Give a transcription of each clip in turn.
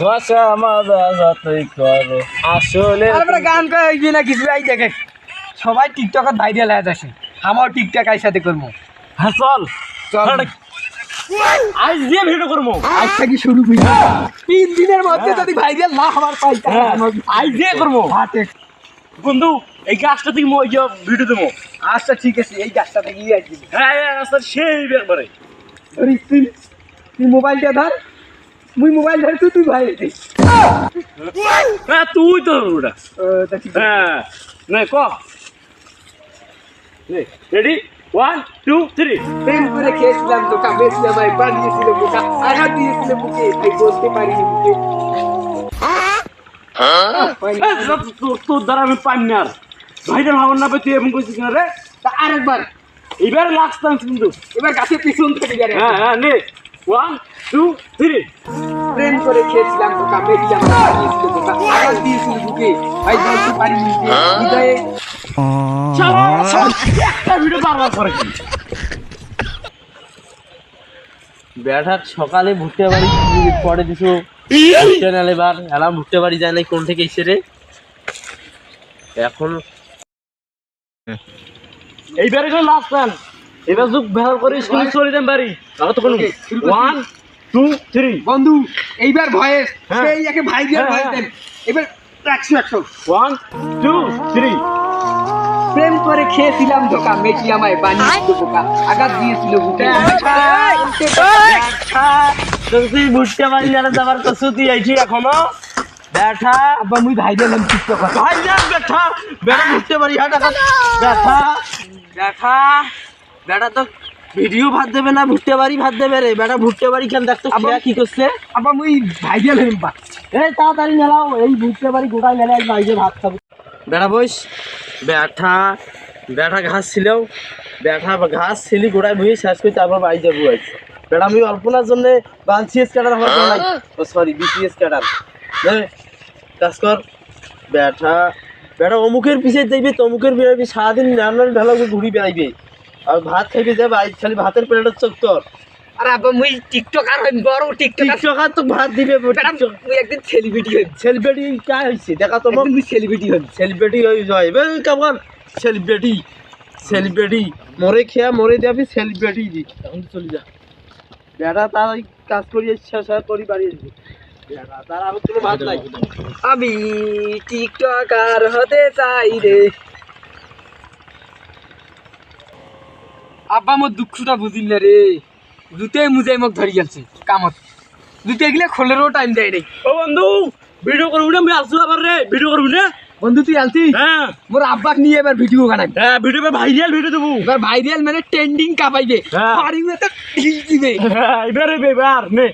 মশা মাজা যতই করো। আসলে তারপরে গান করে না কিছু? এই দেখে সবাই টিকটকত ভাইরাল হয়ে যাচ্ছে। আমার টিকটক আই সাথে করব। হ্যাঁ চল। চল। আজ দিয়ে ভিডিও করব। আজ থেকে শুরু করি। তিন দিনের মধ্যে যদি ভাইরাল না হবার পাই হ্যাঁ, আজ দিয়ে করব। হাতে বন্ধু এই গাছটা থেকে মই ভিডিও দেবো। আচ্ছা ঠিক আছে এই গাছটা থেকে হ্যাঁ হ্যাঁ, সেই তুই তুই মোবাইলটা ধর। মুই মোবাইল ধর তুই তুই ভাই হ্যাঁ তুই তো ওটা। হ্যাঁ নে ক? রেডি ওয়ান টু থ্রি প্রেম করে খেয়েছিলাম তো কামেছিলাম ভাই বানিয়েছিল বোকা আঘাত দিয়েছিল বুকে তাই বলতে পারিনি বুকে তোর দ্বারা আমি পাই না আর। ভাইটার ভাবন না তুই এমন করছিস না রে? তা আরেকবার। এবার লাস্ট কিন্তু। এবার গাছের পিছন থেকে হ্যাঁ হ্যাঁ নে। ওয়ান টু থ্রি প্রেম করে খেয়েছিলাম বোকা দিয়েছিল বুকে ভাই বলতে পারিনি হৃদয়ে ব্যাটার সকালে ভুট্টে বাড়ি পরে দিছো চ্যানেল এবার। এলাম ভুট্টে বাড়ি যায় নাই কোন থেকে এসে রে? এখন এইবারে লাস্ট এবার যুগ ব্যবহার করে স্কুলে চলে যেতে পারি তাহলে তো কোনো। ওয়ান টু থ্রি বন্ধু এইবার ভয়েস। হ্যাঁ। সেই একে ভাই দিয়ে হ্যাঁ, ভয়েস হ্যাঁ। দেন এবার একশো একশো। ওয়ান টু থ্রি প্রেম করে খেয়েছিলাম ধোকা মেটি আমায় বানিয়েছিল বোকা আঘাত দিয়েছিল বুকে তুই ভুট্টে বাড়ি যারা যাবার তো সুতি আইছি এখনও। ব্যাটা আব্বা মুই ভাই দিলাম টিকটক ভাই যান ব্যাটা ব্যাটা ভুট্টে বাড়ি হাট এখন ব্যাটা ব্যাটা ব্যাটা তো ভিডিও ভাত দেবে না ভুট্টে বাড়ি ভাত দেবে রে। ব্যাটা ভুট্টে বাড়ি কেন দেখতো আবার- কি করছে? আব্বা মুই ভাই দিলাম বা। এই তাড়াতাড়ি মেলাও এই ভুট্টে বাড়ি গোটাই মেলে আজ বাইরে ভাত খাব। বেড়া বইস ব্যাঠা ব্যাঠা ঘাস ছিলেও ব্যাঠা ঘাস ছিলি গোড়ায় বই শেষ করে তারপর বাড়ি যাব আজ। বেড়া আমি অল্পনার জন্য বালসিএস ক্যাডার হওয়ার জন্য। ও সরি বিসিএস ক্যাডার। কাজ কর। ব্যাঠা বেটা অমুকের পিছিয়ে দেখবি তমুকের বেড়াবি সারাদিন ঢালা করে ঘুরি বেড়াইবে। আর ভাত খাইবে যাবে আজ খালি ভাতের প্লেটের চোখ তোর। আর আব্বা মুই টিকটক আর হইম বড় টিকটক তো ভাত দিবে মুই একদিন সেলিব্রিটি হইম। সেলিব্রিটি কাজ হয়েছে দেখা একদিন মুই সেলিব্রিটি হইম। সেলিব্রিটি হয়ে যায় বে কেমন সেলিব্রিটি সেলিব্রিটি মরে খেয়া মরে যাবি সেলিব্রিটি দি এখন চলে যা। বেটা তার কাজ করি শেষ করি বাড়ি আসবি। তার আর কোনো ভাত নাই। আমি টিকটকার হতে চাই রে। আব্বা মোর দুঃখটা বুঝিল না রে দুতে মুজাই মোক ধরি গেছে কামত। দুতে গেলে খোলেরও টাইম দেয় নাই ও বন্ধু ভিডিও করবি না? আমি আসব আবার রে ভিডিও করবি না? বন্ধু তুই আলতি হ্যাঁ মোর আব্বাক নিয়ে এবার ভিডিও বানাই। হ্যাঁ ভিডিও ভাইরাল ভিডিও দেবো এবার ভাইরাল মানে ট্রেন্ডিং কাপাইবে হ্যাঁ। পারিবে তো ঢিল দিবে। এবারে এবার নে?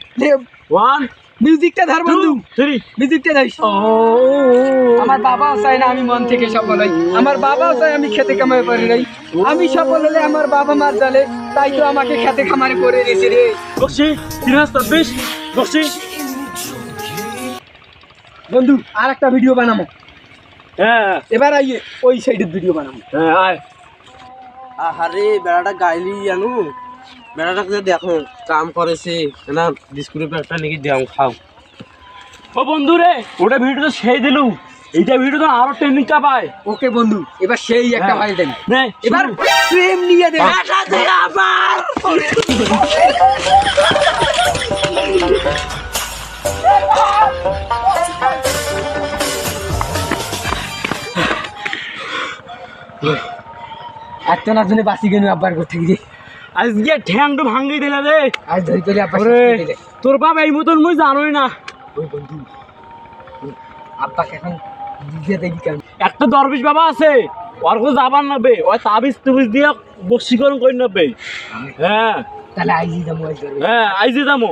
ওয়ান মিউজিকটা ধর বন্ধু। থ্রি মিউজিকটা ধরিস আমার বাবাও চায় না আমি মন থেকে সফল হই। আমার বাবাও চায় আমি খেতে কামাই পারি নাই। আমি সফল হলে আমার বাবা মার জালে তাই তো আমাকে খেতে খামারে করে দিয়েছে রে। বসছি তিন হাজার চব্বিশ বসছি বন্ধু আর একটা ভিডিও বানাবো। হ্যাঁ। এবার আইয়ে ওই সাইডের ভিডিও বানাবো। হ্যাঁ আয়। আহারে বেড়াটা গাইলি জানো বেড়াটাকে দেখো কাম করেছে না বিস্কুটের প্যাকটা নাকি দাম খাও। ও বন্ধু রে ওটা ভিডিও তো সেই দিলু। এইটা ভিডিও তো আরও চাপায় ওকে বন্ধু এবার সেই একটা হ্যাঁ। দেন। নে এবার প্রেম নিয়ে দে আবার একটা না জন্য বাসি গেনু আব্বার করতে গিয়ে আজকে ঠ্যাংটা ভাঙ্গি দিলে রে। তোর বাপ এই মতন মুই জানোই না। একটা দরবেশ বাবা আছে ওর কো যাবার নেবে। ওই তাবিজ তুবিজ দিয়ে বসীকরণ করে নেবে। হ্যাঁ তাহলে আইজি যাব হ্যাঁ আইজি যাব